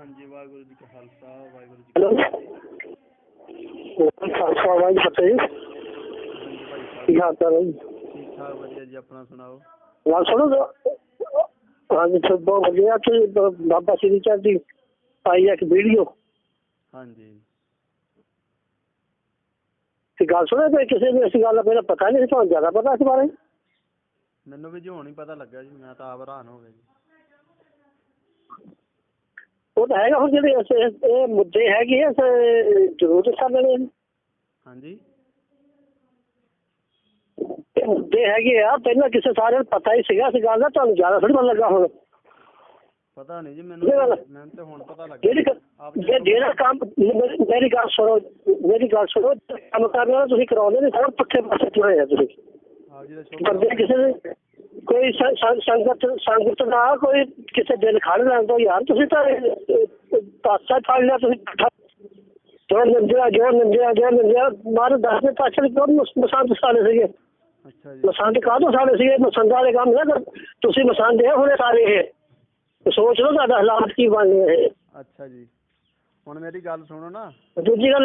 ਹਾਂਜੀ ਵਾਹਿਗੁਰੂ ਜੀ ਕਾ ਖਾਲਸਾ ਵਾਹਿਗੁਰੂ ਜੀ ਹੈਲੋ। ਖਾਲਸਾ ਵਾਹਿ ਫਤਿਹ। ਜੀ ਫਤਿਹ। ਕੀ ਹਾਲ ਚਾਲ ਹੈ ਠੀਕ ਠਾਕ ਵਧੀਆ ਜੀ ਆਪਣਾ ਸੁਣਾਓ? ਗੱਲ ਸੁਣੋ ਹਾਂਜੀ ਤੇ ਬਹੁਤ ਵਧੀਆ। ਕਿ ਬਾਬਾ ਸ਼੍ਰੀ ਚੰਦ ਦੀ ਹੈ ਇੱਕ ਵੀਡੀਓ। ਹਾਂਜੀ। ਤੇ ਗੱਲ ਸੁਣੋ ਤੇ ਕਿਸੇ ਨੂੰ ਇਸ ਗੱਲ ਦਾ ਪਹਿਲਾਂ ਪਤਾ ਨਹੀਂ ਸੀ ਤੁਹਾਨੂੰ ਜ਼ਿਆਦਾ ਪਤਾ ਇਸ ਬਾਰੇ? ਮੈਨੂੰ ਵੀ ਜੀ ਹੁਣ ਹੀ ਪਤਾ ਲੱਗਾ ਜੀ ਮੈਂ ਤਾਂ ਆਪ ਹੈਰਾਨ ਹੋ ਗਿਆ ਜੀ। ਉਹ ਤਾਂ ਹੈਗਾ ਹੁਣ ਜਿਹੜੇ ਇਸ- ਇਹ ਮੁੱਦੇ ਹੈਗੇ ਆ ਇਸ ਜ਼ਰੂਰ ਨੇ। ਹਾਂਜੀ। ਇਹ ਮੁੱਦੇ ਹੈਗੇ ਆ ਪਹਿਲਾਂ ਕਿਸੇ ਸਾਰਿਆਂ ਨੂੰ ਪਤਾ ਹੀ ਸੀਗਾ ਇਸ ਗੱਲ ਦਾ ਤੁਹਾਨੂੰ ਜ਼ਿਆਦਾ ਥੋੜੀ ਪਤਾ ਲੱਗਾ ਹੁਣ। ਪਤਾ ਨਹੀਂ ਜੀ ਇਹ ਮੈਨੂੰ ਗੱਲ- ਮੈਨੂੰ ਤੇ ਹੁਣ ਪਤਾ ਲੱਗਾ ਜਿਹੜੀ ਕ- ਆਪ ਜੇ ਜਿਹੜਾ ਕੰਮ ਮੇਰੀ ਮੇਰੀ ਗੱਲ ਸੁਣੋ ਮੇਰੀ ਗੱਲ ਸੁਣੋ ਕੰਮ ਕਰਨਾ ਤੁਸੀਂ ਕਰਾਉਂਦੇ ਨਹੀਂ ਸਭ ਪੁੱਠੇ ਪਾਸੇ ਤੁਰੇ ਆ ਤੁਸੀਂ। ਆਪ ਜੀ ਦਾ ਸ਼ੁਭ ਬੰਦੇ ਕਿਸੇ ਦੇ ਕੋਈ ਸੰ- ਸੰ- ਸੰਗਤ ਸੰਗਤ ਦਾ ਕੋਈ ਕਿਸੇ ਦਿਲ ਖੜ ਲੈਂਦਾ ਯਾਰ ਤੁਸੀਂ ਤਾਂ ਪਾਸਾ ਫੜ ਲਿਆ ਤੁਸੀਂ ਇਕੱਠਾ। ਜੋ ਨਿੰਦਿਆ ਜੋ ਨਿੰਦਿਆ ਜੋ ਨਿੰਦਿਆ ਮਾਰ ਦਸ ਦੇ ਪਾਸੇ ਕਿਉਂ ਮਸ- ਮਸੰਦ ਸਾਲੇ ਸੀਗੇ ਅੱਛਾ ਜੀ ਮਸੰਦ ਕਾਹਦੋਂ ਸਾਲੇ ਸੀਗੇ ਮਸੰਦਾਂ ਵਾਲੇ ਕੰਮ ਨਾ ਕਰੋ। ਤੁਸੀਂ ਮਸੰਦ ਹੈ ਹੁਣੇ ਸਾਰੇ ਇਹ ਤੇ ਸੋਚ ਲਓ ਤੁਹਾਡਾ ਹਾਲਾਤ ਕੀ ਬਣਨੇ ਇਹ ਅੱਛਾ ਜੀ ਹੁਣ ਮੇਰੀ ਗੱਲ ਸੁਣੋ ਨਾ। ਦੂਜੀ ਗੱਲ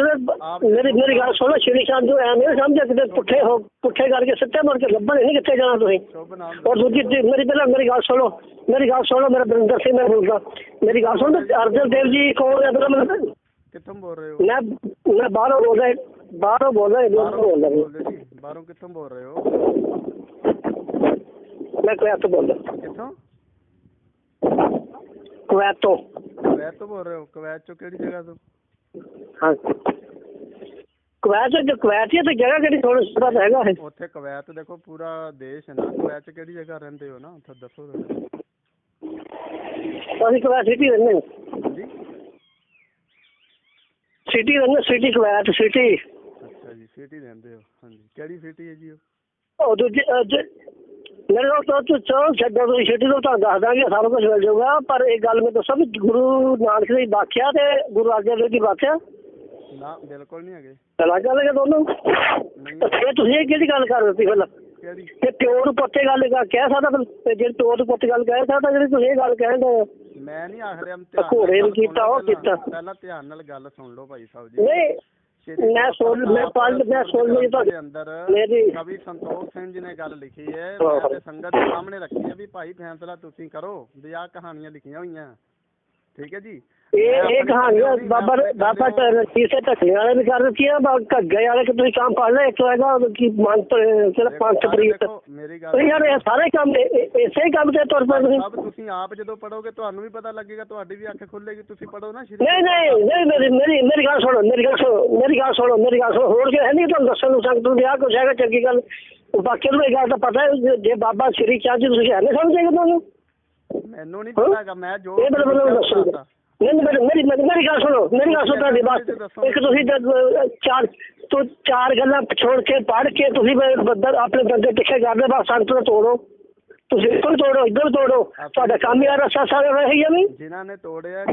ਮੇਰੀ ਮੇਰੀ ਗੱਲ ਸੁਣੋ ਸ਼੍ਰੀ ਚੰਦ ਜੋ ਐਵੇਂ ਨੀ ਸਮਝਿਆ ਕਿਤੇ ਪੁੱਠੇ ਹੋ ਪੁੱਠੇ ਕਰਕੇ ਸਿੱਧੇ ਮੁੜ ਕੇ ਲੱਭਣ ਨਹੀਂ ਕਿੱਥੇ ਜਾਣਾ ਤੁਸੀਂ। ਸ਼ੁਭ ਨਾਮ ਔਰ ਦੂਜੀ ਮੇਰੀ ਪਹਿਲਾਂ ਮੇਰੀ ਗੱਲ ਸੁਣੋ ਮੇਰੀ ਗੱਲ ਸੁਣੋ ਮੇਰਾ ਬਰਿੰਦਰ ਸਿੰਘ ਮੈਂ ਬੋਲਦਾ। ਮੇਰੀ ਗੱਲ ਸੁਣੋ ਅਰਜਨ ਦੇਵ ਜੀ ਕੌਣ ਹੈ ਮੈਨੂੰ ਕਿੱਥੋਂ ਬੋਲ ਰਹੇ ਹੋ? ਮੈਂ ਮੈਂ ਬਾਹਰੋਂ ਬੋਲਦਾ ਬਾਹਰੋਂ ਬੋਲਦਾ ਇਹ ਬੋਲਦਾ ਬੋਲਦੇ ਜੀ ਬਾਹਰੋਂ ਕਿੱਥੋਂ ਬੋਲ ਰਹੇ ਹੋ? ਮੈਂ ਕੁਵੈਤ ਤੋਂ ਬੋਲਦਾ। ਕਿੱਥੋਂ? ਕੁਵੈਤ। ਤੋਂ ਕੁਵੈਤ ਤੋਂ ਬੋਲ ਰਹੇ ਹੋ? ਕੁਵੈਤ ਚੋਂ ਕਿਹੜੀ ਜਗ੍ਹਾ ਤੋਂ? ਹਾਂ ਕੁਵੈਤ ਜੋ ਕੁਵੈਤ ਹੀ ਹੈ ਤੇ ਜਗ੍ਹਾ ਕਿਹੜੀ ਥੋੜਾ ਥੋੜਾ ਤਾਂ ਹੈਗਾ ਹੈ ਉੱਥੇ ਕੁਵੈਤ ਦੇਖੋ ਪੂਰਾ ਦੇਸ਼ ਹੈ ਨਾ। ਕੁਵੈਤ ਚ ਕਿਹੜੀ ਜਗ੍ਹਾ ਰਹਿੰਦੇ ਹੋ ਨਾ? ਉੱਥੇ ਦੱਸੋ। ਅਸੀਂ ਕੁਵੈਤ ਸਿਟੀ ਰਹਿੰਦੇ ਹਾਂ। ਹਾਂਜੀ। ਸਿਟੀ ਰਹਿੰਦੇ ਸਿਟੀ ਕੁਵੈਤ ਸਿਟੀ ਅੱਛਾ ਜੀ ਸਿਟੀ ਰਹਿੰਦੇ ਹੋ। ਹਾਂਜੀ। ਕਿਹੜੀ ਸਿਟੀ ਹੈ ਜੀ ਉਹ? ਉਹ ਦੂਜੇ ਜੇ- ਮੇਰੇ ਤਾਂ ਤੂੰ ਚਲੋ ਛੱਡੋ ਤੁਸੀਂ ਸਿਟੀ ਤੋਂ ਤੁਹਾਨੂੰ ਦੱਸ ਦਾਂਗੇ ਸਾਰਾ ਕੁਝ ਮਿਲ ਜਾਊਗਾ। ਪਰ ਇਹ ਗੱਲ ਮੈਂ ਦੱਸਾਂ ਵੀ ਗੁਰੂ ਨਾਨਕ ਦੀ ਬਾਖਿਆ ਤੇ ਗੁਰੂ ਅਰਜਨ ਦੇਵ ਦੀ ਬਾਖਿਆ। ਨਾ ਬਿਲਕੁਲ ਨਹੀਂ ਹੈਗੇ। ਚਲਾ ਚੱਲੇਗਾ ਦੋਨੋਂ? ਫਿਰ ਤੁਸੀਂ ਇਹ ਕਿਹੜੀ ਗੱਲ ਕਰ ਦਿੱਤੀ ਪਹਿਲਾਂ ਕਿਹੜੀ? ਤੇ ਪਿਓ ਨੂੰ ਪੁੱਤੇ ਗੱਲ ਕਹਿ ਸਕਦਾ ਫਿਰ? ਤੇ ਜੇ ਪਿਓ ਨੂੰ ਪੁੱਤ ਗੱਲ ਕਹਿ ਸਕਦਾ ਜਿਹੜੀ ਤੁਸੀਂ ਇਹ ਗੱਲ ਕਹਿੰਦੇ ਹੋ। ਮੈਂ ਨਹੀਂ ਆਖ ਰਿਹਾ ਤਾਂ ਘੋੜੇ ਨੂੰ ਕੀਤਾ, ਉਹ। ਕੀਤਾ। ਪਹਿਲਾਂ ਧਿਆਨ ਨਾਲ ਗੱਲ ਸੁਣ ਲਓ ਭਾਈ ਸਾਹਿਬ ਜੀ। ਨਹੀਂ ਮੈਂ ਸੁਣ ਮੈਂ ਦੇ ਅੰਦਰ ਮੇਰੀ ਕਵੀ ਸੰਤੋਖ ਸਿੰਘ ਜੀ ਨੇ ਗੱਲ ਲਿਖੀ ਹੈ ਹਾਂ। ਮੈਂ ਤੇ ਸੰਗਤ ਦੇ ਸਾਹਮਣੇ ਰੱਖੀ ਹੈ ਵੀ ਭਾਈ ਫੈਸਲਾ ਤੁਸੀਂ ਕਰੋ ਵੀ ਆਹ ਕਹਾਣੀਆਂ ਲਿਖੀਆਂ ਹੋਈਆਂ ਠੀਕ ਹੈ ਜੀ? ਇਹ ਇਹ ਕਹਾਣੀਆਂ ਕਹਾਣੀ ਬਾਬਾ ਬਾਬਾ ਹੋ- ਕਿਸੇ ਢੱਕਣੇ ਵਾਲੇ ਵੀ ਕਰ ਦਿੱਤੀਆਂ ਬਾ ਘੱਗੇ ਵਾਲੇ ਕਿ ਤੁਸੀਂ ਕੰਮ ਪੜ ਲਿਆ ਇੱਕ ਹੈਗਾ ਕਿ ਕਿਹੜਾ ਦੇਖੋ, ਪੰਥ ਸਾਰੇ ਪ੍ਰੀਤ ਮੇਰੀ ਗੱਲ ਉਹ ਯਾਰ ਇਹ ਸਾਰੇ ਕੰਮ ਇਸੇ ਕੰਮ ਤੇ ਤੁਰ ਪਏ ਤੁਸੀਂ ਤੁਸੀਂ ਆਪ ਜਦੋਂ ਪੜੋਗੇ ਤੁਹਾਨੂੰ ਵੀ ਪਤਾ ਲੱਗੇਗਾ ਤੁਹਾਡੀ ਵੀ ਅੱਖ ਖੁੱਲੇਗੀ ਤੁਸੀਂ ਪੜੋ ਨਾ ਸ਼੍ਰੀ ਨਹੀਂ ਨਹੀਂ ਨਹੀਂ ਮੇਰੀ ਮੇਰੀ ਮੇਰੀ ਗੱਲ ਸੁਣੋ ਮੇਰੀ ਗੱਲ ਸੁਣੋ ਮੇਰੀ ਗੱਲ ਸੁਣੋ ਮੇਰੀ ਗੱਲ ਸੁਣੋ ਹੋਰ ਕਿ ਹੈ ਨਹੀਂ ਤੁਹਾਨੂੰ ਦੱਸਣ ਨੂੰ ਸੰਗਤ ਨੂੰ ਵਿਆਹ ਕੁਛ ਹੈਗਾ ਚੰਗੀ ਗੱਲ। ਬਾਕੀ ਨੂੰ ਇਹ ਗੱਲ ਤਾਂ ਪਤਾ ਜੇ ਬਾਬਾ ਸ਼੍ਰੀ ਚੰਦ ਜੀ ਤੁਸੀਂ ਹੈ ਨਹੀਂ ਸਮਝੇਗਾ ਤੁਹਾਨੂੰ। ਮੈਨੂੰ ਨਹੀਂ? ਪਤਾ ਹੈਗਾ ਮੈਂ ਜੋ ਇਹ। ਨਹੀਂ ਨਹੀਂ, ਮੇਰੀ ਮੇਰੀ ਗੱਲ ਸੁਣੋ ਮੇਰੀ ਗੱਲ ਸੁਣੋ ਤੁਹਾਡੀ ਬਾਤ। ਇੱਕ ਤੁਸੀਂ ਚਾਰ ਤੋਂ ਚਾਰ ਗੱਲਾਂ ਛੋੜ ਕੇ ਪੜ੍ਹ ਕੇ ਤੁਸੀਂ ਫਿਰ ਬੰਦਾ ਆਪਣੇ ਬੰਦੇ ਪਿੱਛੇ ਕਰਦੇ ਬਸ ਸੰਤ ਨੂੰ ਤੋੜੋ। ਤੁਸੀਂ ਇੱਧਰ ਤੋੜੋ ਇੱਧਰ ਤੋੜੋ। ਤੁਹਾਡਾ ਕੰਮ ਹੀ ਆ ਰਸਾ ਸਾਰੇ ਰਹੀ ਆ ਨਹੀਂ ਜਿਨ੍ਹਾਂ ਨੇ ਤੋੜਿਆ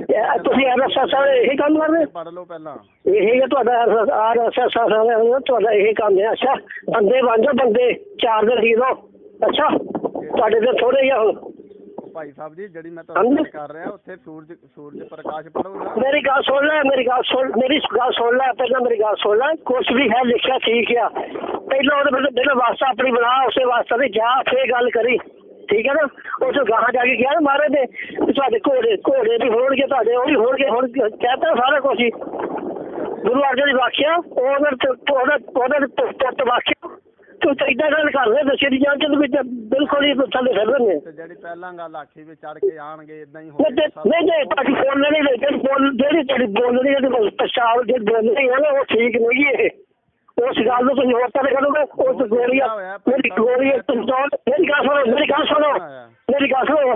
ਤੁਸੀਂ ਆ ਰਸਾ ਸਾਰੇ ਇਹੀ ਕੰਮ ਕਰਦੇ? ਪੜ ਲਓ ਪਹਿਲਾਂ। ਇਹ ਹੈ ਤੁਹਾਡਾ ਆ ਰਸਾ ਸਾਰੇ ਤੁਹਾਡਾ ਇਹ ਕੰਮ ਹੈ। ਅੱਛਾ ਬੰਦੇ ਬਣ ਜਾਓ ਬੰਦੇ। ਚਾਰ ਹੀ ਲਓ। ਅੱਛਾ ਤੁਹਾਡੇ ਤੇ ਥੋੜੇ ਹੀ ਆ ਹੁਣ। ਭਾਈ ਸਾਹਿਬ ਜੀ ਜਿਹੜੀ ਮੈਂ ਤੁਹਾਨੂੰ ਗੱਲ ਕਰ ਰਿਹਾ ਉੱਥੇ ਸੂਰਜ ਸੂਰਜ ਪ੍ਰਕਾਸ਼ ਪੜੋ ਨਾ ਮੇਰੀ ਗੱਲ ਸੁਣ ਲੈ ਮੇਰੀ ਗੱਲ ਸੁਣ ਮੇਰੀ ਗੱਲ ਸੁਣ ਲੈ ਪਹਿਲਾਂ ਮੇਰੀ ਗੱਲ ਸੁਣ ਲੈ ਕੁਛ ਵੀ ਹੈ ਲਿਖਿਆ ਠੀਕ ਆ। ਪਹਿਲਾਂ ਉਹਦੇ ਪਹਿਲਾਂ ਪਹਿਲਾਂ ਵਾਸਤਾ ਆਪਣੀ ਬਣਾ ਉਸੇ ਵਾਸਤੇ ਤੇ ਜਾ ਫੇਰ ਗੱਲ ਕਰੀ। ਠੀਕ ਹੈ ਨਾ? ਉਸ ਗਾਹਾਂ ਜਾ ਕੇ ਗਿਆ ਮਹਾਰਾਜ ਦੇ ਤੁਹਾਡੇ ਘੋੜੇ ਘੋੜੇ ਵੀ ਹੋਣਗੇ ਤੁਹਾਡੇ ਉਹ ਵੀ ਹੋਣਗੇ ਹੁਣ ਕਹਤਾ ਸਾਰਾ ਕੁਝ ਹੀ। ਗੁਰੂ ਅਰਜਨ ਦੀ ਵਾਖਿਆ ਉਹਨਾਂ ਤੇ ਉਹਨਾਂ ਉਹਨਾਂ ਦੇ ਪੁੱਤ ਵਾਖਿਆ ਤੂੰ ਤਾਂ ਇਦਾਂ ਗੱਲ ਕਰ ਰਿਹਾ ਦੱਸੇ ਦੀ ਜਾਨ ਚ ਵਿੱਚ ਬਿਲਕੁਲ ਹੀ ਥੱਲੇ ਫਿਰ ਰਹੇ ਤੇ ਜਿਹੜੀ ਪਹਿਲਾਂ ਗੱਲ ਆਖੀ ਵੀ ਚੜ ਕੇ ਆਣਗੇ ਇਦਾਂ ਹੀ ਤੇ- ਨਹੀਂ ਨਹੀਂ ਤੁਹਾਡੀ ਬੋਲਣੀ ਨਹੀਂ ਜਿਹੜੀ ਬੋਲ ਜਿਹੜੀ ਤੁਹਾਡੀ ਬੋਲਣੀ ਜਿਹੜੀ ਪਛਾਣ ਜਿਹੜੀ ਬੋਲਣੀ ਹੈ ਨਾ ਉਹ ਠੀਕ ਨਹੀਂ ਇਹ। ਉਸ ਗੱਲ ਨੂੰ ਤੁਸੀਂ ਹੋਰ ਤਰ੍ਹਾਂ ਕਰੋਗੇ ਉਸ ਗੋਲੀ ਮੇਰੀ ਗੋਲੀ ਤੁਸੀਂ ਤਾਂ ਮੇਰੀ ਗੱਲ ਸੁਣੋ ਮੇਰੀ ਗੱਲ ਸੁਣੋ ਮੇਰੀ ਗੱਲ ਸੁਣੋ।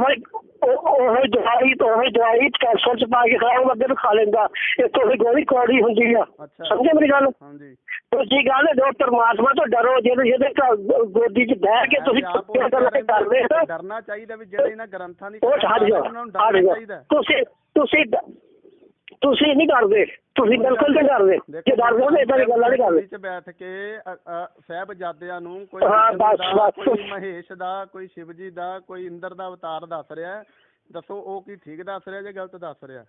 ਉਹ ਉਹ ਦਵਾਈ ਤੋਂ ਉਹ ਦਵਾਈ ਕੈਪਸੂਲ ਚ ਪਾ ਕੇ ਖਾਓ ਬੰਦੇ ਨੂੰ ਖਾ ਲੈਂਦਾ। ਇੱਕ ਉਹ ਗੋਲੀ ਕੌੜੀ ਹੁੰਦੀ ਆ। ਸਮਝੇ ਮੇਰੀ ਗੱਲ? ਹਾਂਜੀ। ਦੂਜੀ ਗੱਲ ਜੋ ਪਰਮਾਤਮਾ ਤੋਂ ਡਰੋ ਜਿਹਦੇ ਜਿਹਦੇ ਘਰ ਗੋਦੀ 'ਚ ਬਹਿ ਕੇ ਤੁਸੀਂ ਕੁੱਤੇ ਗੱਲਾਂ ਕਰਦੇ ਹੋ। ਡਰਨਾ ਚਾਹੀਦਾ ਵੀ ਜਿਹੜੇ ਇਹਨਾਂ ਗ੍ਰੰਥਾਂ ਦੀ ਉਹ ਹਟ ਜਾਓ ਹਟ ਜਾਓ। ਤੁਸੀਂ ਤੁਸੀਂ ਤੁਸੀਂ ਨਹੀਂ ਕਰਦੇ ਤੁਸੀਂ ਬਿਲਕੁਲ ਨਹੀਂ ਕਰਦੇ ਜੇ ਡਰਦੇ ਹੋ ਇਦਾਂ ਦੀ ਗੱਲਾਂ ਨਹੀਂ ਕਰਦੇ। ਚ ਬੈਠ ਕੇ ਸਾਹਿਬਜ਼ਾਦਿਆਂ ਨੂੰ ਕੋਈ ਹਾਂ, ਵਿਸ਼ਨੂੰ ਬਸ, ਦਾ, ਬਸ। ਕੋਈ ਮਹੇਸ਼ ਦਾ ਕੋਈ ਸ਼ਿਵਜੀ ਦਾ ਕੋਈ ਇੰਦਰ ਦਾ ਅਵਤਾਰ ਦੱਸ ਰਿਹਾ। ਦੱਸੋ ਉਹ ਕੀ ਠੀਕ ਦੱਸ ਰਿਹਾ ਜਾਂ ਗਲਤ ਦੱਸ ਰਿਹਾ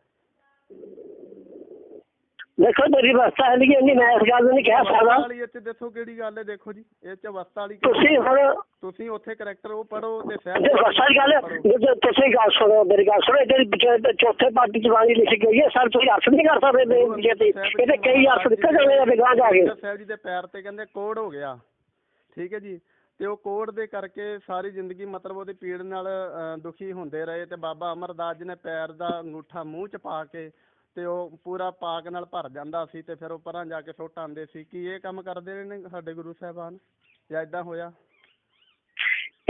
ਦੇਖੋ ਮੇਰੀ ਅਵਸਥਾ ਹੈ ਨਹੀਂ ਇੰਨੀ ਮੈਂ ਇਸ ਗੱਲ ਨੂੰ ਨਹੀਂ ਕਹਿ ਅਵਸਥਾ ਸਕਦਾ। ਵਾਲੀ ਇੱਥੇ ਦੱਸੋ ਕਿਹੜੀ ਗੱਲ ਹੈ ਦੇਖੋ ਜੀ ਇਹ ਚ ਅਵਸਥਾ ਵਾਲੀ ਤੁਸੀਂ ਹੁਣ ਤੁਸੀਂ ਉੱਥੇ ਕਰੈਕਟਰ ਉਹ ਪੜੋ ਤੇ ਜੇ ਸਾਹਿਬ ਅਵਸਥਾ ਦੀ ਗੱਲ ਹੈ, ਜੇ ਤੁਸੀਂ ਗੱਲ ਸੁਣੋ ਮੇਰੀ ਗੱਲ ਸੁਣੋ ਇਹਦੇ ਚੌਥੇ ਪਾਰਟੀ ਚ ਬਾਣੀ ਲਿਖੀ ਗਈ ਹੈ ਸਰ ਤੁਸੀਂ ਅਰਥ ਨਹੀਂ ਕਰ ਸਕਦੇ ਬੇਨਤੀ ਤੇ। ਇਹਦੇ ਕਈ ਅਰਥ ਨਿਕਲ ਜਾਣੇ ਆ ਵਿਗਾਂ ਜਾ ਕੇ। ਸਾਹਿਬ ਜੀ ਦੇ ਪੈਰ ਤੇ ਕਹਿੰਦੇ ਕੋੜ ਹੋ ਗਿਆ। ਠੀਕ ਹੈ ਜੀ? ਤੇ ਉਹ ਕੋੜ ਦੇ ਕਰਕੇ ਸਾਰੀ ਜ਼ਿੰਦਗੀ ਮਤਲਬ ਉਹਦੀ ਪੀੜ ਨਾਲ ਅਹ, ਦੁਖੀ ਹੁੰਦੇ ਰਹੇ ਤੇ ਬਾਬਾ ਅਮਰਦਾਸ ਜੀ ਨੇ ਪੈਰ ਦਾ ਅੰਗੂਠਾ ਮੂੰਹ ਚ ਪਾ ਕੇ ਤੇ ਉਹ ਪੂਰਾ ਪਾਕ ਨਾਲ ਭਰ ਜਾਂਦਾ ਸੀ ਤੇ ਫਿਰ ਉਹ ਪਰਾਂ ਜਾ ਕੇ ਸੁੱਟ ਆਉਂਦੇ ਸੀ। ਕੀ ਇਹ ਕੰਮ ਕਰਦੇ ਨੇ ਸਾਡੇ ਗੁਰੂ ਸਾਹਿਬਾਨ? ਜਾਂ ਇਦਾਂ ਹੋਇਆ?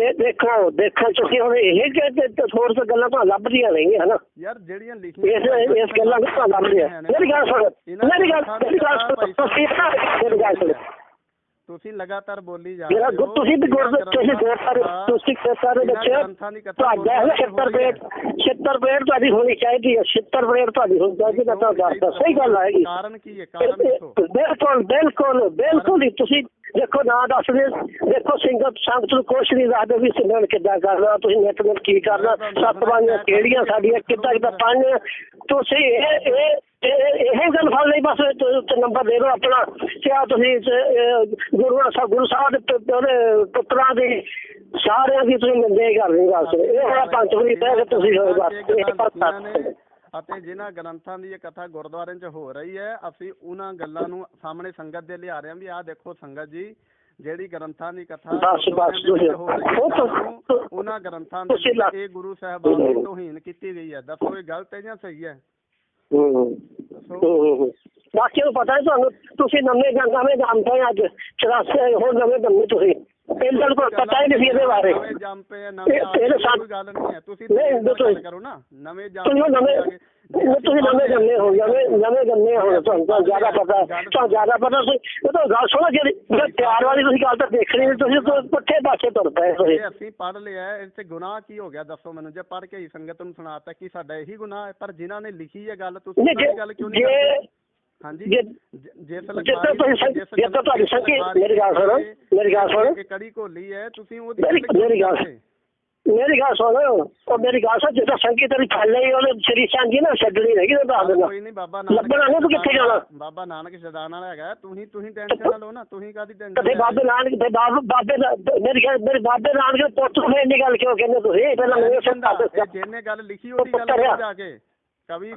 ਇਹ ਦੇਖੋ ਦੇਖੋ ਤੁਸੀਂ ਹੁਣ ਇਹ ਕਿ ਤੇ ਹੋਰ ਤਾਂ ਗੱਲਾਂ ਤਾਂ ਲੱਭਦੀਆਂ ਨਹੀਂ ਹਨਾ? ਯਾਰ ਜਿਹੜੀਆਂ ਲਿਖੀਆਂ ਇਸ ਇਸ ਗੱਲਾਂ ਨੂੰ ਤਾਂ ਲੱਭਦੀਆਂ। ਮੇਰੀ ਗੱਲ ਸੁਣ ਮੇਰੀ ਗੱਲ ਮੇਰੀ ਗੱਲ ਸੁਣ ਤੁਸੀਂ ਮੇਰੀ ਗੱਲ ਸੁਣ। ਤੁਸੀਂ ਲਗਾਤਾਰ ਬੋਲੀ ਜਾ ਰਹੇ ਹੋ। ਤੁਸੀਂ ਵੀ ਗੁਰ ਤੁਸੀਂ ਗੁਰ ਗ੍ਰੰਥਾਂ ਤੁਸੀਂ ਗੁਰਦਾਰੇ ਬੱਚੇ ਤੁਹਾਡਾ ਹੈ ਗੁਰਦੁਆਰੇ 76 ਪਲੇਟ 76 ਪਲੇਟ ਤੁਹਾਡੀ ਹੋਣੀ ਚਾਹੀਦੀ ਹੈ 76 ਪਲੇਟ ਤੁਹਾਡੀ ਹੋਣੀ ਚਾਹੀਦੀ ਮੈਂ ਤੁਹਾਨੂੰ ਦੱਸਦਾ ਸਹੀ ਗੱਲ ਹੈਗੀ ਕਾਰਨ ਕੀ ਹੈ? ਕਾਰਨ ਦੱਸੋ ਬਿਲਕੁਲ ਬਿਲਕੁਲ ਬਿਲਕੁਲ ਹੀ ਤੁਸੀਂ ਦੇਖੋ ਨਾ ਦੱਸਦੇ ਦੇਖੋ ਸਿੰਗਤ ਸੰਗਤ ਨੂੰ ਕੁਛ ਨਹੀਂ ਦੱਸਦੇ ਵੀ ਸਿਮਰਨ ਕਿੱਦਾਂ ਕਰਨਾ ਤੁਸੀਂ ਨਿਤ ਕੀ ਕਰਨਾ ਸੱਤ ਬਾਣੀਆਂ ਕਿਹੜੀਆਂ ਸਾਡੀਆਂ ਕਿੱਦਾਂ ਕਿੱਦਾਂ ਪੜ੍ਹਨੀਆਂ ਤੁਸੀਂ ਇਹ ਇਹ ਇਹ ਗੱਲ ਫੜ ਲਈ ਬਸ ਨੰਬਰ ਦੇ ਦਿਓ ਆਪਣਾ ਕਿ ਆ ਤੁਸੀਂ ਗੁਰੂਆਂ ਸਾਹਿਬ ਗੁਰੂ ਸਾਹਿਬ ਦੇ ਪੁੱਤਰਾਂ ਦੀ ਸਾਰਿਆਂ ਦੀ ਤੁਸੀਂ ਨਿੰਦੇ ਕਰ ਰਹੇ ਸੁਣੋ ਇਹ ਹੋਇਆ ਪੰਚਵਰੀ ਪੈ ਕੇ ਤੁਸੀਂ ਹੋਏ ਬਸ। ਇਹ ਗੱਲਾਂ ਪਰ ਲਿਖੀਆਂ ਨੇ ਅਤੇ ਜਿਨ੍ਹਾਂ ਗ੍ਰੰਥਾਂ ਦੀ ਇਹ ਕਥਾ ਗੁਰਦੁਆਰਿਆਂ 'ਚ ਹੋ ਰਹੀ ਹੈ ਅਸੀਂ ਉਹਨਾਂ ਗੱਲਾਂ ਨੂੰ ਸਾਹਮਣੇ ਸੰਗਤ ਦੇ ਲਿਆ ਰਹੇ ਹਾਂ ਵੀ ਆਹ ਦੇਖੋ ਸੰਗਤ ਜੀ ਜਿਹੜੀ ਗ੍ਰੰਥਾਂ ਦੀ ਕਥਾ ਉਹਨਾਂ ਗ੍ਰੰਥਾਂ ਦੇ ਇਹ ਗੁਰੂ ਸਾਹਿਬਾਨ ਦੀ ਤੋਹੀਨ ਕੀਤੀ ਗਈ ਹੈ। ਦੱਸੋ ਇਹ ਗਲਤ ਹੈ ਜਾਂ ਸਹੀ ਹੈ। ਬਾਕੀ ਨੂੰ ਪਤਾ ਹੈ ਤੁਹਾਨੂੰ ਤੁਸੀਂ ਨਵੇਂ ਨਵੇਂ ਜਾਣਦੇ ਹੋ ਅੱਜ 84 ਹੋਰ ਨਵੇਂ ਬੰਦੇ ਤੁਸੀਂ। ਇਹਨਾਂ ਨੂੰ ਪਤਾ ਹੀ ਨਹੀਂ ਸੀ ਇਹਦੇ ਬਾਰੇ। ਨਵੇਂ ਜੰਮ ਪਏ ਨਵੇਂ ਗੱਲ ਨਹੀਂ ਹੈ। ਤੁਸੀਂ ਕਰੋ ਨਾ। ਨਵੇਂ ਜੰਮ ਤੁਸੀਂ ਨਵੇਂ ਜੰਮੇ ਹੋ ਨਵੇਂ ਨਵੇਂ ਜੰਮੇ ਹੋ ਤੁਹਾਨੂੰ ਤੁਹਾਨੂੰ ਜ਼ਿਆਦਾ ਪਤਾ ਤੁਹਾਨੂੰ ਜ਼ਿਆਦਾ ਪਤਾ ਸੀ। ਉਹ ਤਾਂ ਗੱਲ ਸੁਣੋ ਜਿਹੜੀ ਪਿਆਰ ਵਾਲੀ ਤੁਸੀਂ ਗੱਲ ਤਾਂ ਦੇਖਣੀ ਨਹੀਂ ਤੁਸੀਂ ਤਾਂ ਪੁੱਠੇ ਪਾਸੇ ਤੁਰ ਪਏ ਤੁਸੀਂ ਅਸੀਂ ਪੜ੍ਹ ਲਿਆ ਇਹ 'ਚ ਗੁਨਾਹ ਕੀ ਹੋ ਗਿਆ ਦੱਸੋ ਮੈਨੂੰ। ਜੇ ਪੜ੍ਹ ਕੇ ਹੀ ਸੰਗਤ ਨੂੰ ਸੁਣਾਤਾ ਕਿ ਸਾਡਾ ਇਹੀ ਗੁਨਾਹ ਹੈ ਪਰ ਜਿਨ੍ਹਾਂ ਨੇ ਲਿਖੀ ਹੈ ਗੱਲ ਤੁਸੀਂ ਸਾਰੀ ਗੱਲ ਕਿਉਂ ਨਹੀਂ ਜੇ ਕਰਦੇ ਹਾਂਜੀ। ਜੇ ਜ- ਤੁਹਾਡੀ ਲਖਾਰੀ ਮੇਰੀ ਗੱਲ ਸੁਣੋ, ਮੇਰੀ ਗੱਲ ਸੁਣੋ। ਇਹ ਕੜੀ ਘੋਲੀ ਹੈ ਤੁਸੀਂ ਉਹਦੀ ਮੇਰੀ- ਗੱਲ ਮੇਰੀ ਗੱਲ- ਸੁਣ। ਉਹ ਮੇਰੀ ਗੱਲ ਸੁਣ ਜਿੱਦਾਂ ਸੰਗੀ ਤੇਰੀ ਫੈਲ ਰਹੀ ਉਹਦੇ ਸ੍ਰੀ ਚੰਦ ਨਾ ਛੱਡਣੀ ਉਹ ਦੱਸ ਦੇਣਾ ਕੋਈ ਨਹੀਂ ਬਾਬਾ ਨਾਨਕ ਲੱਭਣਾ ਨਹੀਂ ਤੂੰ ਕਿੱਥੇ ਜਾਣਾ? ਬਾਬਾ ਨਾਨਕ ਸ਼ਦਾਨ ਵਾਲਾ ਹੈਗਾ ਤੁਸੀਂ ਤੁਸੀਂ ਟੈਨਸ਼ਨ ਨਾ ਲਓ ਨਾ ਤੁਸੀਂ ਕਾਦੀ ਤੇ ਟੈਨਸ਼ਨ ਫਿਰ ਬਾਬੇ ਨਾਨਕ ਤੇ ਬਾਬੇ ਮੇਰੀ ਗੱਲ ਮੇਰੇ ਬਾਬੇ ਨਾਨਕ ਦੇ ਪੁੱਤ ਨੂੰ ਇੰਨੀ ਗੱਲ ਕਿਉਂ ਕਹਿੰਦੇ ਤੁਸੀਂ? ਪਹਿਲਾਂ ਮੈਨੂੰ ਇਹ ਜਿਹਨੇ ਗੱਲ ਲਿਖੀ ਉਹਦੀ ਗੱਲ ਜਾ ਕੇ। ਕਵੀ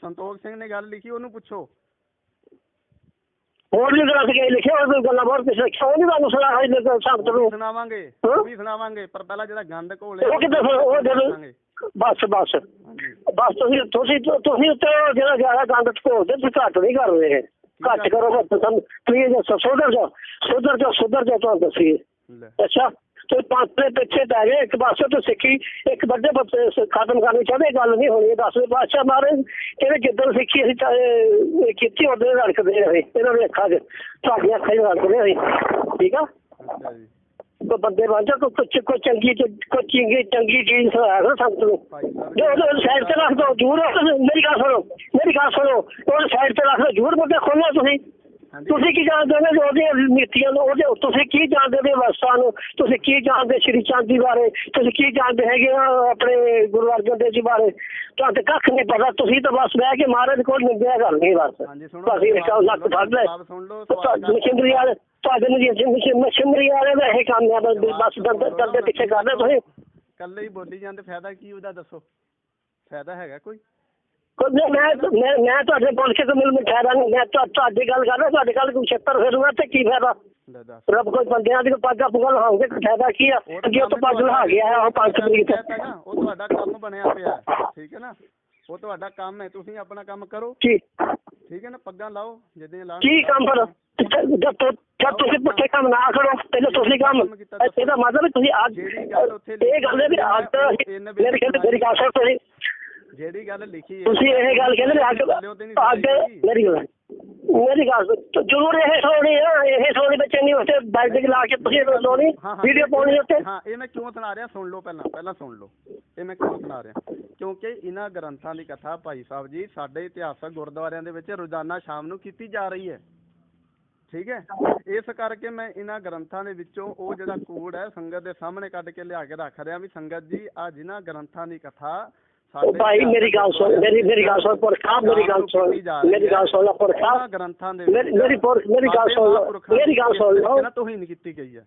ਸੰਤੋਖ ਸਿੰਘ ਨੇ ਗੱਲ ਲਿਖੀ ਉਹਨੂੰ ਪੁੱਛੋ। ਹੋਰ ਵੀ ਗੱਲਾਂ ਕਿ ਲਿਖਿਆ ਕੋਈ ਗੱਲਾਂ ਬਹੁਤ ਲਿਖਿਆ ਉਹ ਨਹੀਂ ਤੁਹਾਨੂੰ ਸੁਣਾ ਹੋਈ ਨੇ ਸੰਗਤ ਨੂੰ ਸੁਣਾਵਾਂਗੇ ਹਾਂ? ਉਹ ਵੀ ਸੁਣਾਵਾਂਗੇ ਪਰ ਪਹਿਲਾਂ ਜਿਹੜਾ ਗੰਦ ਘੋਲੇ ਉਹ ਕਿਤੇ ਉਹ ਜਦੋਂ। ਬਸ ਬਸ। ਬਸ ਤੁਸੀਂ ਤੁਸੀਂ ਤੁਸੀਂ ਉੱਤੇ ਉਹ ਜਿਹੜਾ ਜ਼ਿਆਦਾ ਗੰਦ ਘੋਲਦੇ ਤੁਸੀਂ ਘੱਟ ਨਹੀਂ ਕਰ ਰਹੇ ਘੱਟ ਕਰੋ ਬਸ ਤੁਹਾਨੂੰ ਪਲੀਜ਼ ਸੁਧਰ ਜਾਓ ਸੁਧਰ ਜਾਓ ਸੁਧਰ ਜਾਓ ਤੁਹਾਨੂੰ ਦੱਸੀਏ। ਅੱਛਾ? ਤੇ ਪਾਸੇ ਪਿੱਛੇ ਪੈ ਗਏ ਇੱਕ ਪਾਸੇ ਤੋਂ ਸਿੱਖੀ ਇੱਕ ਵੱਡੇ ਖਤਮ ਕਰਨੀ ਚਾਹੁੰਦੇ ਗੱਲ ਨਹੀਂ ਹੋਣੀ ਦਸਵੇਂ ਪਾਤਸ਼ਾਹ ਮਾਰੇ ਇਹਨੇ ਜਿੱਦਣ ਸਿੱਖੀ ਅਸੀਂ ਕੀਤੀ ਉਹਦੇ ਰੜਕਦੇ ਰਹੇ ਇਹਨਾਂ ਦੇ ਅੱਖਾਂ 'ਚ ਤੁਹਾਡੀਆਂ ਅੱਖਾਂ 'ਚ ਰੜਕਦੇ ਰਹੇ ਠੀਕ ਆ? ਕੋਈ ਬੰਦੇ ਜਾ ਕੋਈ ਕੁਛ ਕੋਈ ਚੰਗੀ ਕੋਈ ਚੰਗੀ ਚੰਗੀ ਚੀਜ਼ ਸੁਣਾ ਨਾ ਸੰਤ ਨੂੰ। ਜੋ ਉਹਦੇ ਸਾਈਡ ਤੇ ਰੱਖ ਦੋ ਜੂਰ ਮੇਰੀ ਗੱਲ ਸੁਣੋ ਮੇਰੀ ਗੱਲ ਸੁਣੋ ਉਹ ਸਾਈਡ ਤੇ ਰੱਖ ਦੋ ਜੂਰ ਬੰਦੇ ਖੋਲੋ ਤੁਸੀਂ। ਤੁਸੀਂ ਕੀ ਜਾਣਦੇ ਹੋ ਜੋ ਉਹਦੀਆਂ ਨੀਤੀਆਂ ਨੂੰ ਉਹਦੇ ਤੁਸੀਂ ਕੀ ਜਾਣਦੇ ਹੋ ਅਵਸਥਾ ਨੂੰ? ਤੁਸੀਂ ਕੀ ਜਾਣਦੇ ਸ਼੍ਰੀ ਚੰਦ ਜੀ ਬਾਰੇ? ਤੁਸੀਂ ਕੀ ਜਾਣਦੇ ਹੈਗੇ ਆਪਣੇ ਗੁਰੂ ਅਰਜਨ ਦੇਵ ਜੀ ਬਾਰੇ? ਤੁਹਾਨੂੰ ਤਾਂ ਕੱਖ ਨਹੀਂ ਪਤਾ। ਤੁਸੀਂ ਤਾਂ ਬਸ ਬਹਿ ਕੇ ਮਹਾਰਾਜ ਕੋਲ ਨਿੰਦਿਆ ਕਰਨੀ ਬਸ। ਹਾਂਜੀ ਸੁਣੋ ਤੁਸੀਂ ਇੱਕ ਲੱਕ ਫੜ ਲੈ ਮਸ਼ੀਨਰੀ ਵਾਲੇ ਤੁਹਾਡੇ ਨੂੰ ਮਸ਼ੀਨਰੀ ਵਾਲੇ ਦਾ ਇਹ ਕੰਮ ਹੈ ਬਸ ਬਸ ਦੰਦ ਦੰਦ ਪਿੱਛੇ ਕਰਦੇ ਤੁਸੀਂ। ਕੱਲੇ ਹੀ ਬੋਲੀ ਜਾਂਦੇ ਫਾਇਦਾ ਕੀ ਉਹਦਾ ਦੱਸੋ? ਫਾਇਦਾ ਹੈਗਾ ਕੋਈ? ਮੈਂ ਮੈਂ ਮੈਂ ਤੁਹਾਡੇ ਪੁੱਛ ਕੇ ਤਾਂ ਮੈਨੂੰ ਠਹਿਰਾ ਨਹੀਂ ਮੈਂ ਤੁਹਾ- ਤੁਹਾਡੀ ਗੱਲ ਕਰ ਰਿਹਾ ਤੁਹਾਡੇ ਗੱਲ ਕੋਈ 76 ਫੇਰੂਗਾ ਤੇ ਕੀ ਫਾਇਦਾ? ਲੈ ਦੱਸ। ਰੱਬ ਕੋਈ ਬੰਦਿਆਂ ਦੀ ਕੋਈ ਪੱਗਾਂ ਪੁਗਾਂ ਲਹਾਉਂਗੇ ਫਾਇਦਾ ਕੀ ਆ? ਅੱਗੇ ਉਹ ਤੋਂ ਪੱਗ ਲਹਾ ਗਿਆ ਹੈ ਉਹ ਪੰਜ ਤਰੀਕ ਤੇ ਨਾ, ਉਹ ਤੁਹਾਡਾ ਕੰਮ ਬਣਿਆ ਪਿਆ ਹੈ, ਠੀਕ ਹੈ ਨਾ? ਉਹ ਤੁਹਾਡਾ ਕੰਮ ਹੈ ਤੁਸੀਂ ਆਪਣਾ ਕੰਮ ਕਰੋ। ਕੀ? ਠੀਕ ਹੈ ਨਾ ਪੱਗਾਂ ਲਾਓ ਜਿੱਦਾਂ ਲਾਣ ਕੀ ਕੰਮ ਪਰ ਜਦ ਤੁ- ਜਦ ਤੁਸੀਂ ਪੁੱਠੇ ਕੰਮ ਨਾ ਕਰੋ ਪਹਿਲੇ ਤੁਸੀਂ ਕੰਮ ਇਹਦਾ ਮਤਲਬ ਤੁਸੀਂ ਅੱਜ ਇਹ ਗੱਲ ਹੈ ਵੀ ਅੱਜ ਮੇਰੇ ਖਿਆਲ ਮੇਰੀ ਗੱਲ ਸੁਣੋ ਤੁਸੀਂ। ਜਿਹੜੀ ਗੱਲ ਲਿਖੀ ਹੈ ਤੁਸੀਂ ਇਹ ਗੱਲ ਕਹਿੰਦੇ ਨੇ ਅੱਗ ਅੱਗ ਮੇਰੀ ਗੱਲ ਮੇਰੀ ਗੱਲ। ਜ਼ਰੂਰ ਇਹ ਸੋਣੀ ਆ ਇਹ ਸੋਣੀ ਬੱਚੇ ਨਹੀਂ ਉੱਥੇ ਬੈਲਟ ਲਾ ਕੇ ਤੁਸੀਂ ਹਾਂ, ਵੀਡੀਓ ਪਾਉਣੀ ਉੱਤੇ। ਹਾਂ ਇਹ ਮੈਂ ਕਿਉਂ ਸੁਣਾ ਰਿਹਾ? ਸੁਣ ਲਓ ਪਹਿਲਾਂ ਪਹਿਲਾਂ ਸੁਣ ਲਓ। ਇਹ ਮੈਂ ਕਿਉਂ ਸੁਣਾ ਰਿਹਾ? ਕਿਉਂਕਿ ਇਹਨਾਂ ਗ੍ਰੰਥਾਂ ਦੀ ਕਥਾ ਭਾਈ ਸਾਹਿਬ ਜੀ ਸਾਡੇ ਇਤਿਹਾਸਕ ਗੁਰਦੁਆਰਿਆਂ ਦੇ ਵਿੱਚ ਰੋਜ਼ਾਨਾ ਸ਼ਾਮ ਨੂੰ ਕੀਤੀ ਜਾ ਰਹੀ ਹੈ। ਠੀਕ ਹੈ? ਇਸ ਕਰਕੇ ਮੈਂ ਇਹਨਾਂ ਗ੍ਰੰਥਾਂ ਦੇ ਵਿੱਚੋਂ ਉਹ ਜਿਹੜਾ ਕੋਡ ਹੈ ਸੰਗਤ ਦੇ ਸਾਹਮਣੇ ਕੱਢ ਕੇ ਲਿਆ ਕੇ ਰੱਖ ਰਿਹਾ ਵੀ ਸੰਗਤ ਜੀ ਆ ਜਿਨ੍ਹਾਂ ਗ੍ਰੰਥਾਂ ਦੀ ਕਥਾ ਉਹ ਭਾਈ ਮੇਰੀ ਗੱਲ ਸੁਣ ਮੇਰੀ ਮੇਰੀ ਗੱਲ ਸੁਣ ਪੁਰਖਾ ਮੇਰੀ ਗੱਲ ਸੁਣ ਮੇਰੀ ਗੱਲ ਸੁਣ ਲੈ ਪੁਰਖਾ। ਉਹਨਾਂ ਗ੍ਰੰਥਾਂ ਦੇ ਮੇਰੀ ਮੇਰੀ ਗੱਲ ਸੁਣ ਲਓ ਮੇਰੀ ਗੱਲ ਸੁਣ ਲਓ। ਨਾ ਨਹੀਂ ਕੀਤੀ ਗਈ ਹੈ।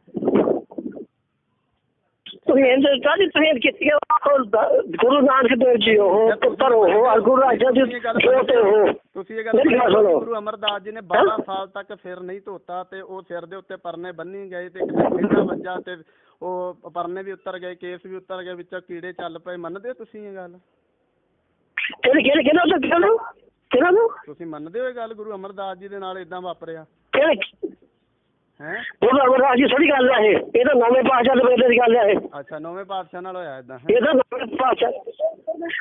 ਤੁਸੀਂ ਇੰਜ ਕਾਹਦੀ ਤੁਸੀਂ ਕੀਤੀ ਹੈ? ਗੁਰੂ ਨਾਨਕ ਦੇਵ ਜੀ ਉਹ ਪੁੱਤਰ ਉਹ ਔਰ ਗੁਰੂ ਰਾਜਾ ਜੀ ਛੋਟੇ ਹੋ ਤੁਸੀਂ ਇਹ ਗੱਲ ਕਹੀ। ਗੁਰੂ ਅਮਰਦਾਸ ਜੀ ਨੇ 12 ਸਾਲ ਤੱਕ ਸਿਰ ਨਹੀਂ ਧੋਤਾ ਤੇ ਉਹ ਸਿਰ ਦੇ ਉੱਤੇ ਪਰਨੇ ਬੰਨੀ ਗਏ ਤੇ ਕਿਤੇ ਖੇਡਾ ਵੱਜਾ ਤੇ ਉਹ ਪਰਨੇ ਵੀ ਉਤਰ ਗਏ ਕੇਸ ਵੀ ਉਤਰ ਗਏ ਵਿੱਚੋਂ ਕੀੜੇ ਚੱਲ ਪਏ। ਮੰਨਦੇ ਹੋ ਤੁਸੀਂ ਇਹ ਗੱਲ? ਕਿਹਨਾਂ ਕਿਹਨਾਂ ਨੂੰ ਕਿਹਨਾਂ ਨੂੰ ਤੁਸੀਂ ਮੰਨਦੇ ਹੋ ਇਹ ਗੱਲ? ਗੁਰੂ ਅਮਰਦਾਸ ਜੀ ਦੇ ਨਾਲ ਇਦਾਂ ਵਾਪਰਿਆ। ਕਿਹੜੇ ਹੈ? ਗੁਰੂ ਅਮਰਦਾਸ ਜੀ ਥੋੜੀ ਗੱਲ ਹੈ ਇਹ। ਤਾਂ ਨਵੇਂ ਪਾਤਸ਼ਾਹ ਦੇ ਵੇਲੇ ਦੀ ਗੱਲ ਹੈ ਅੱਛਾ ਨੌਵੇਂ ਪਾਤਸ਼ਾਹ ਨਾਲ ਹੋਇਆ ਇਦਾਂ ਇਹ ਤਾਂ ਨਵੇਂ ਪਾਤਸ਼ਾਹ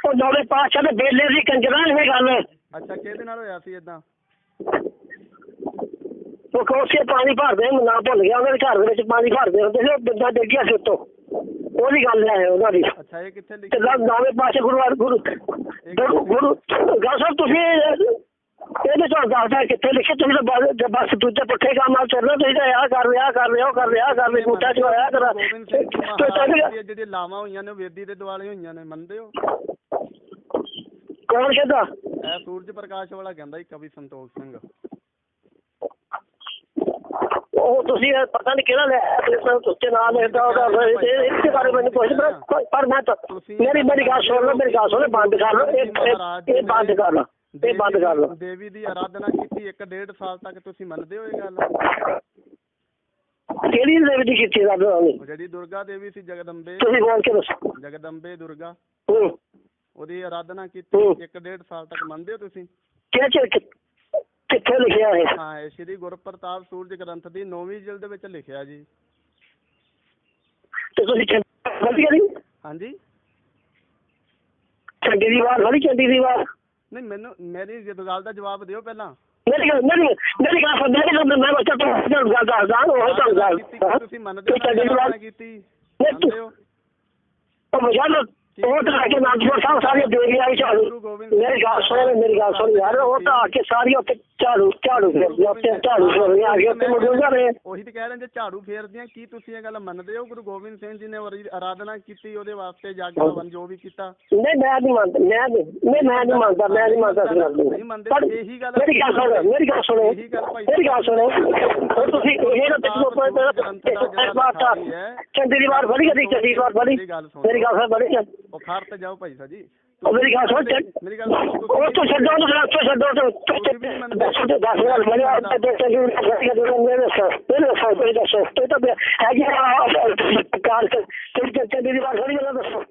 ਉਹ ਨਵੇਂ ਪਾਤਸ਼ਾਹ ਦੇ ਵੇਲੇ ਦੀ ਕੰਜਰਾਂ ਇਹ ਗੱਲ। ਅੱਛਾ ਕਿਹਦੇ ਨਾਲ ਹੋਇਆ ਸੀ ਇਦਾਂ ਉਹ ਕੋਸੇ ਪਾਣੀ ਭਰਦੇ ਮੈਂ ਨਾਂ ਭੁੱਲ ਗਿਆ ਉਹਨਾਂ ਦੇ ਘਰ ਦੇ ਵਿੱਚ ਪਾਣੀ ਭਰਦੇ ਹੁੰਦੇ ਸੀ ਉਹ ਬੰਦਾ ਡਿੱਗ ਗਿਆ ਸੀ ਉੱਤੋਂ। ਉਹਦੀ ਗੱਲ ਹੈ ਉਹਨਾਂ ਦੀ। ਅੱਛਾ ਇਹ ਕਿੱਥੇ ਤੇ ਲਿਖੀ ਨਾ- ਨਵੇਂ ਪਾਤਸ਼ਾਹ ਗੁਰੂ ਗੁਰੂ ਗੁਰੂ ਗੱਲ ਸਾਹਿਬ ਤੁਸੀਂ ਇਹਦੇ ਤੋਂ ਦੱਸਦਾ ਕਿੱਥੇ ਲਿਖੇ ਤੁਸੀਂ ਤਾਂ ਬਸ ਦੂਜੇ ਪੁੱਠੇ ਕੰਮ ਨਾਲ ਚੱਲਣਾ ਤੁਸੀਂ ਤਾਂ ਆਹ ਕਰ ਰਿਹਾ ਕਰ ਰਿਹਾ ਉਹ ਕਰ ਰਿਹਾ ਕਰ ਰਿਹਾ ਮੁੱਠਾ ਚ ਹੋਇਆ ਕਰ। ਗੋਬਿੰਦ ਸਿੰਘ ਜੀ ਤੇ ਮਹਾਰਾਜ ਦੀਆਂ ਜਿਹੜੀਆਂ ਲਾਵਾਂ ਹੋਈਆਂ ਨੇ ਵੇਦੀ ਦੇ ਦੁਆਲੇ ਹੋਈਆਂ ਨੇ ਮੰਨਦੇ ਹੋ? ਕੌਣ ਕਹਿੰਦਾ? ਇਹ ਸੂਰਜ ਪ੍ਰਕਾਸ਼ ਵਾਲਾ ਕਹਿੰਦਾ ਜੀ ਕਵੀ ਸੰਤੋਖ ਸਿੰਘ। ਉਹ ਤੁਸੀਂ ਪਤਾ ਨਹੀਂ ਕਿਹੜਾ ਲਿਆ ਆਪਣੇ ਉੱਤੇ ਨਾਮ ਲਿਖਦਾ ਉਹਦਾ ਇਹਦੇ ਬਾਰੇ ਮੈਨੂੰ ਪੁੱਛ ਪਰ- ਮੈਂ ਤਾਂ ਮੇਰੀ ਮੇਰੀ ਗੱਲ ਸੁਣ ਲਓ ਮੇਰੀ ਗੱਲ ਸੁਣ ਬੰਦ ਕਰ ਲਓ। ਇਹ ਬੰਦ ਕਰ ਲਓ। ਇਹ ਬੰਦ ਕਰ ਲਓ। ਦੇਵੀ ਦੀ ਆਰਾਧਨਾ ਕੀਤੀ ਇੱਕ ਡੇਢ ਸਾਲ ਤੱਕ ਤੁਸੀਂ ਮੰਨਦੇ ਹੋ ਇਹ ਗੱਲ? ਕਿਹੜੀ ਦੇਵੀ ਦੀ ਕੀਤੀ ਰੱਬ ਨੇ? ਉਹ ਜਿਹੜੀ ਦੁਰਗਾ ਦੇਵੀ ਸੀ ਜਗਦੰਬੇ। ਤੁਸੀਂ ਬੋਲ ਕੇ ਦੱਸੋ। ਜਗਦੰਬੇ ਦੁਰਗਾ। ਉਹਦੀ ਆਰਾਧਨਾ ਹੂੰ। ਕੀਤੀ ਇੱਕ ਡੇਢ ਸਾਲ ਤੱਕ ਮੰਨਦੇ ਹੋ ਤੁਸੀਂ? ਕਿਹ ਚ ਕਿ- ਕਿੱਥੇ ਲਿਖਿਆ ਹੈ ਹਾਂ ਇਹ ਸ਼੍ਰੀ ਗੁਰਪ੍ਰਤਾਪ ਸੂਰਜ ਗ੍ਰੰਥ ਦੀ 9ਵੀਂ ਜਿਲਦ ਵਿੱਚ ਲਿਖਿਆ ਜੀ। ਤੇ ਤੁਸੀਂ ਚੰਡੀ ਵਧੀਆ ਨਹੀਂ ਹਾਂਜੀ? ਚੰਡੀ ਦੀ ਵਾਰ ਨਹੀਂ ਚੰਡੀ ਦੀ ਵਾਰ ਨਹੀਂ ਮੈਨੂੰ ਮੇਰੀ ਜਦੋਂ ਗੱਲ ਦਾ ਜਵਾਬ ਦਿਓ ਪਹਿਲਾਂ। ਮੇਰੀ ਗੱਲ ਮੇਰੀ ਮੇਰੀ ਗੱਲ ਸੁਣ ਮੇਰੀ ਗੱਲ ਮੈਂ ਬੱਚਾ ਤੋਂ ਗੱਲ ਦੱਸਦਾ ਉਹ ਤਾਂ ਗੱਲ ਕੀਤੀ ਤੁਸੀਂ ਮੰਨਦੇ ਹੋ ਦੀ ਕੀਤੀ। ਹੋ? ਉਹ ਉਹ ਤਾਂ ਆ ਕੇ ਨਾਗਪੁਰ ਸਾਹਿਬ ਸਾਰੀਆਂ ਦੇਵੀਆਂ ਆਈ ਝਾੜੂ। ਮੇਰੀ ਗੱਲ ਸੁਣ ਮੇਰੀ ਗੱਲ ਸੁਣ ਯਾਰ ਉਹ ਤਾਂ ਆ ਕੇ ਸਾਰੀਆਂ ਉੱਤੇ ਝਾੜੂ ਝਾੜੂ ਫੇਰਦੀਆਂ ਉੱਤੇ ਝਾੜੂ ਫੇਰਦੀਆਂ ਆ ਕੇ ਉੱਤੇ ਮੁੰਡੂਗਾ ਨੇ। ਉਹੀ ਤੇ ਕਹਿ ਰਹੇ ਜੇ ਝਾੜੂ ਫੇਰਦੀਆਂ ਕੀ ਤੁਸੀਂ ਇਹ ਗੱਲ ਮੰਨਦੇ ਹੋ? ਗੁਰੂ ਗੋਬਿੰਦ ਸਿੰਘ ਜੀ ਨੇ ਆਰਾਧਨਾ ਕੀਤੀ ਉਹਦੇ ਵਾਸਤੇ ਜਗ ਹਵਨ ਜੋ ਵੀ ਕੀਤਾ। ਨਹੀਂ ਮੈਂ ਨਹੀਂ ਮੰਨਦਾ ਮੈਂ ਨਹੀਂ ਮੈਂ ਨਹੀਂ ਮੰਨਦਾ ਮੈਂ ਨਹੀਂ ਮੰਨਦਾ ਇਸ ਗੱਲ ਨੂੰ। ਨਹੀਂ ਮੰਨਦੇ ਪਰ ਇਹੀ ਗੱਲ ਮੇਰੀ ਗੱਲ ਸੁਣੋ ਮੇਰੀ ਗੱਲ ਸੁਣੋ ਮੇਰੀ ਗੱਲ ਸੁਣੋ। ਹੁਣ ਤੁਸੀਂ ਇਹ ਨਾ ਪਿੱਛੋਂ ਪਰ ਬਾਤ ਚੰਡੀ ਦੀ ਵਾਰ ਫੜੀ ਗਈ ਚੰਡੀ ਦੀ ਵਾਰ ਫੜੀ ਮੇਰੀ ਗੱਲ ਸੁਣ ਫੜੀ ਉਹ ਖਰ ਤੇ ਜਾਓ ਭਾਈ ਸਾਹਿਬ ਜੀ ਮੇਰੀ ਗੱਲ ਸੁਣ ਮੇਰੀ ਗੱਲ ਉਹ ਤੋਂ ਛੱਡੋ ਉਹ ਤੋਂ ਛੱਡੋ ਤੋਂ ਦੇ ਦੱਸ ਗੱਲ ਮੈਨੂੰ ਆ ਤੇ ਚੰਡੀ ਦੀ ਵਾਰ ਫੜੀ ਗਈ ਮੇਰੇ ਸਰ ਮੇਰੇ ਸਰ ਤੇ ਤਾਂ ਹੈਗੀ ਆ ਕਾਰ ਚੰਡੀ ਦੀ ਵਾਰ ਫੜੀ ਗਈ ਦੱਸੋ